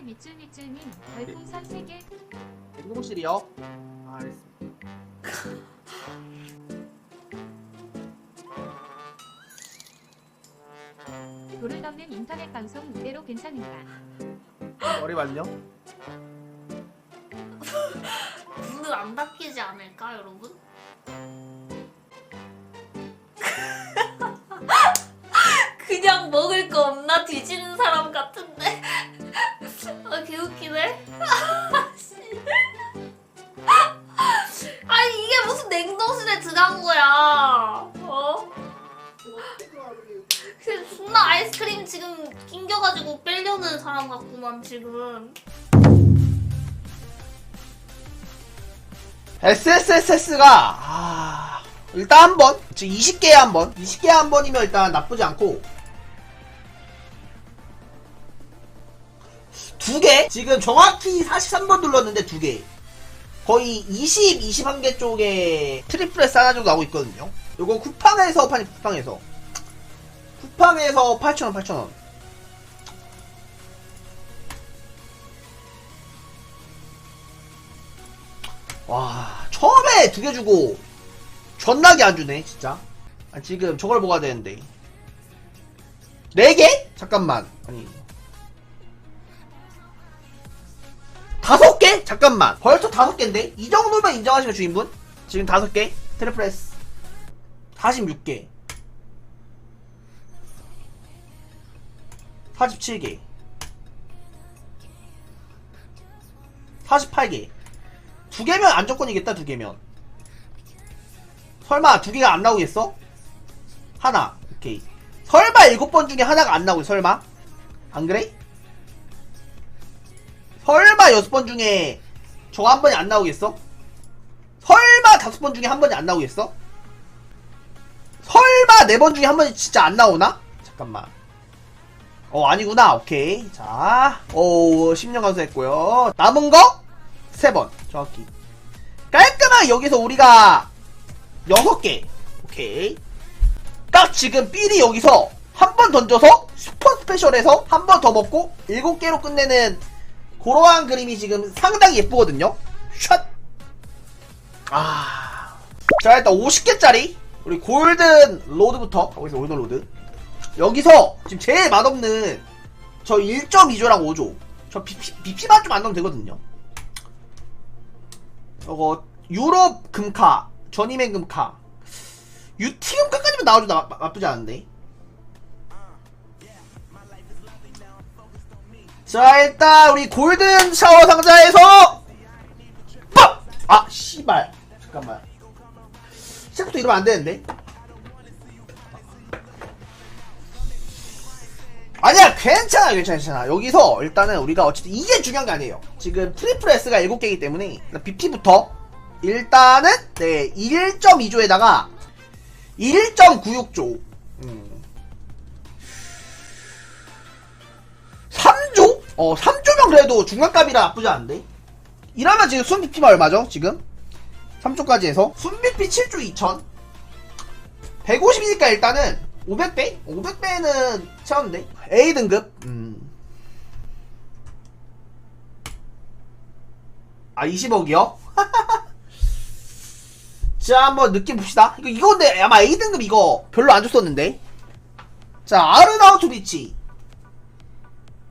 네 밑줄밑줄님 별풍선 3개 냉동실이요? 아, 알겠습니다. 도를 넘는 인터넷 방송 이대로 괜찮은가 머리 말려? 눈을 안 닦이지 않을까 여러분? 그냥 먹을 거 없나 뒤지는 사람 같은데 아 개웃기네? 아니 이게 무슨 냉동실에 들어간 거야? 어? 그 존나 아이스크림 지금 낑겨가지고 빼려는 사람 같구만 지금. SSSS가 아, 일단 한 번, 즉 20개에 한 번, 20개에 한 번이면 일단 나쁘지 않고 두 개? 지금 정확히 43번 눌렀는데 두 개. 거의 20, 21개 쪽에 트리플 S 하나 정도 나오고 있거든요. 요거 쿠팡에서 파니 쿠팡에서 쿠팡에서 8,000원, 8,000원. 와 처음에 두 개 주고 존나게 안 주네 진짜 아, 지금 저걸 먹어야 되는데 네 개? 잠깐만 아니 잠깐만 벌써 다섯 개인데? 이 정도면 인정하시면 주인분? 지금 다섯 개? 트리플레스 46개 47개 48개 두 개면 안정권이겠다 두 개면 설마 두 개가 안 나오겠어? 하나 오케이 설마 일곱 번 중에 하나가 안 나오겠어 설마? 안 그래? 설마 여섯 번 중에 저거 한 번이 안 나오겠어? 설마 다섯 번 중에 한 번이 안 나오겠어? 설마 네 번 중에 한 번이 진짜 안 나오나? 잠깐만 어 아니구나 오케이 자 오 10년 감소했고요 남은 거? 세 번 정확히 깔끔하게 여기서 우리가 여섯 개 오케이 딱 지금 삘이 여기서 한 번 던져서 슈퍼 스페셜에서 한 번 더 먹고 일곱 개로 끝내는 그러한 그림이 지금 상당히 예쁘거든요. 샷! 아. 자 일단 50개짜리 우리 골든 로드부터. 가보겠습니다 골든 로드. 여기서 지금 제일 맛없는 저 1.2조랑 5조. 저 BP, BP만 좀 안 넣으면 되거든요. 저거 유럽 금카 전임행 금카. 유티 금카까지만 나와도 나, 나쁘지 않은데 자 일단 우리 골든 샤워 상자에서 빡! 아 씨발. 잠깐만. 시작부터 이러면 안 되는데? 아니야 괜찮아 괜찮아. 괜찮아 여기서 일단은 우리가 어쨌든 이게 중요한 게 아니에요. 지금 트리플 S가 7개이기 때문에 BP부터 일단은 네 1.2조에다가 1.96조. 음. 어 3조면 그래도 중간값이라 나쁘지 않은데? 이러면 지금 순 BP가 얼마죠 지금? 3조까지 해서? 순 BP 7조 2천. 150이니까 일단은? 500배? 500배는 채웠는데? A 등급. 음. 아 20억이요? 자 한번 느낌 봅시다. 이거 이거 근데 아마 A 등급 이거 별로 안 줬었는데? 자 아르나우트 비치.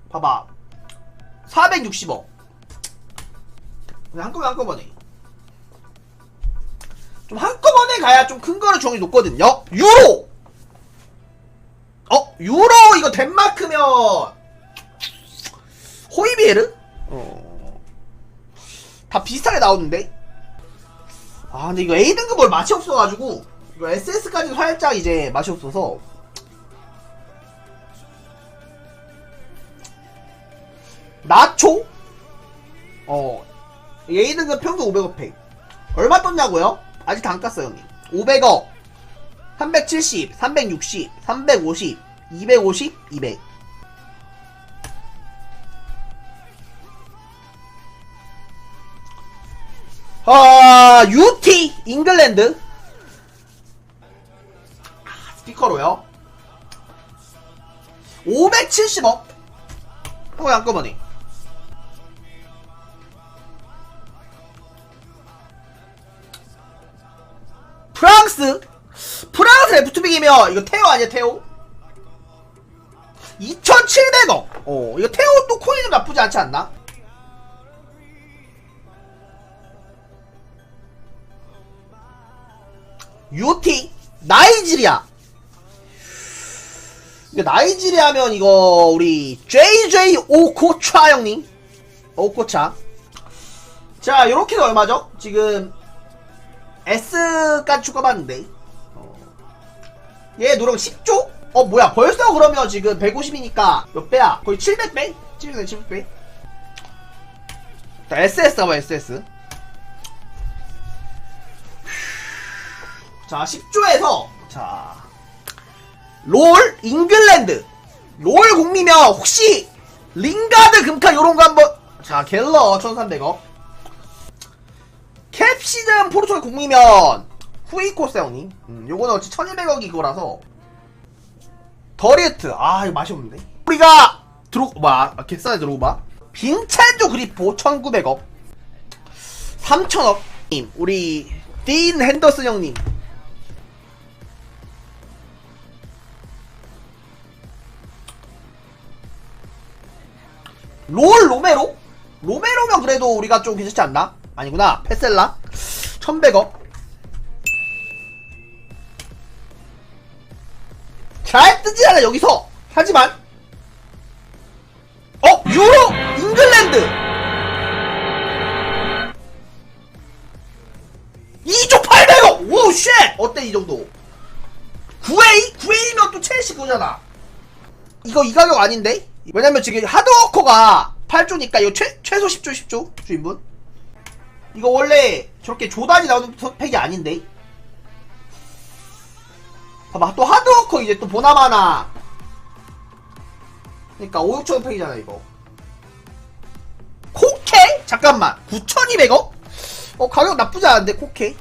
봐봐 460억 그냥 한꺼번에 한꺼번에 좀 한꺼번에 가야 좀 큰 거를 정이 높거든요 유로 어? 유로 이거 덴마크면 호이비에르? 어. 다 비슷하게 나오는데? 아 근데 이거 A등급을 맛이 없어가지고 이거 SS까지 살짝 이제 맛이 없어서 나초? 어 A등급 평균 500억 팩 얼마 떴냐고요? 아직 다 안 깠어요 형님 500억 370, 360, 350, 250, 200. 아, UT, 잉글랜드. 아, 스피커로요. 570억. 어, 한꺼번에. 네, 부투빅이며 이거 테오 아니야 테오? 2700억 어 이거 테오 또 코인은 나쁘지 않지 않나? 유티 나이지리아 나이지리아면 이거 우리 JJ 오코차 형님 오코차 자 요렇게 얼마죠? 지금 S까지 추가봤는데 얘 노력 10조? 어 뭐야 벌써 그러면 지금 150이니까 몇 배야? 거의 700배? 700배 700배 자 SS 가봐 SS 자 10조에서 자롤 잉글랜드 롤 공미면 혹시 링가드 금카 요런거 한번 자 갤러 1300억 캡시즌 포르투갈 국미면 후이코스 형님 음, 요거는 어찌 1200억이 그거라서. 더리트. 아 이거 맛이 없는데. 우리가 드로 뭐 겟사에 들어오봐. 빈첸조 그리포 1900억. 3000억. 님 우리 딘 핸더슨 형님. 롤 로메로? 로메로면 그래도 우리가 좀 괜찮지 않나? 아니구나. 페셀라. 1100억 잘 뜨지 않아 여기서. 하지만 어 유로 잉글랜드. 2조 800억 오쉣! 어때 이 정도? 9A? 9A면 또 첼시 그거잖아. 이거 이 가격 아닌데? 왜냐면 지금 하드워커가 8조니까 이거 최, 최소 10조 10조 주인분? 이거 원래 저렇게 조단이 나오는 팩이 아닌데 봐봐 또 하드워커 이제 또 보나마나. 그니까 5, 6천 팩이잖아 이거. 코케? 잠깐만 9,200억? 어 가격 나쁘지 않은데 코케?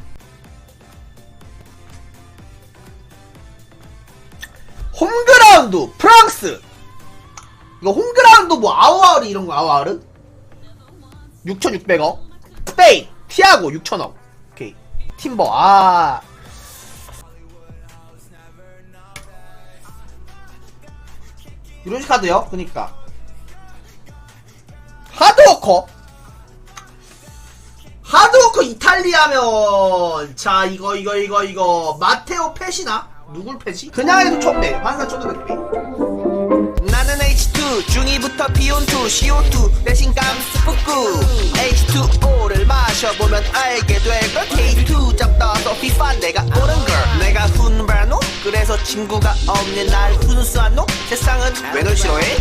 홈그라운드 프랑스. 이거 홈그라운드 뭐 아우아르 이런 거 아우아르? 6,600억? 스페인 티아고 6,000억. 오케이. 팀버 아 이런 식 카드요. 그니까. 하드워커. 하드워커 이탈리아면 자 이거 이거 이거 이거. 마테오 페시나? 누굴 페시? 그냥 해도 1000배. 환산 1500배. 나는 H2 중2부터 비온2 CO2 대신 감스프구 H2O를 마셔보면 알게 될걸 K2 잡다서 FIFA 내가 훈바노 그래서 친구가 없는 날 훈수한 놈? 세상은 왜 널 싫어해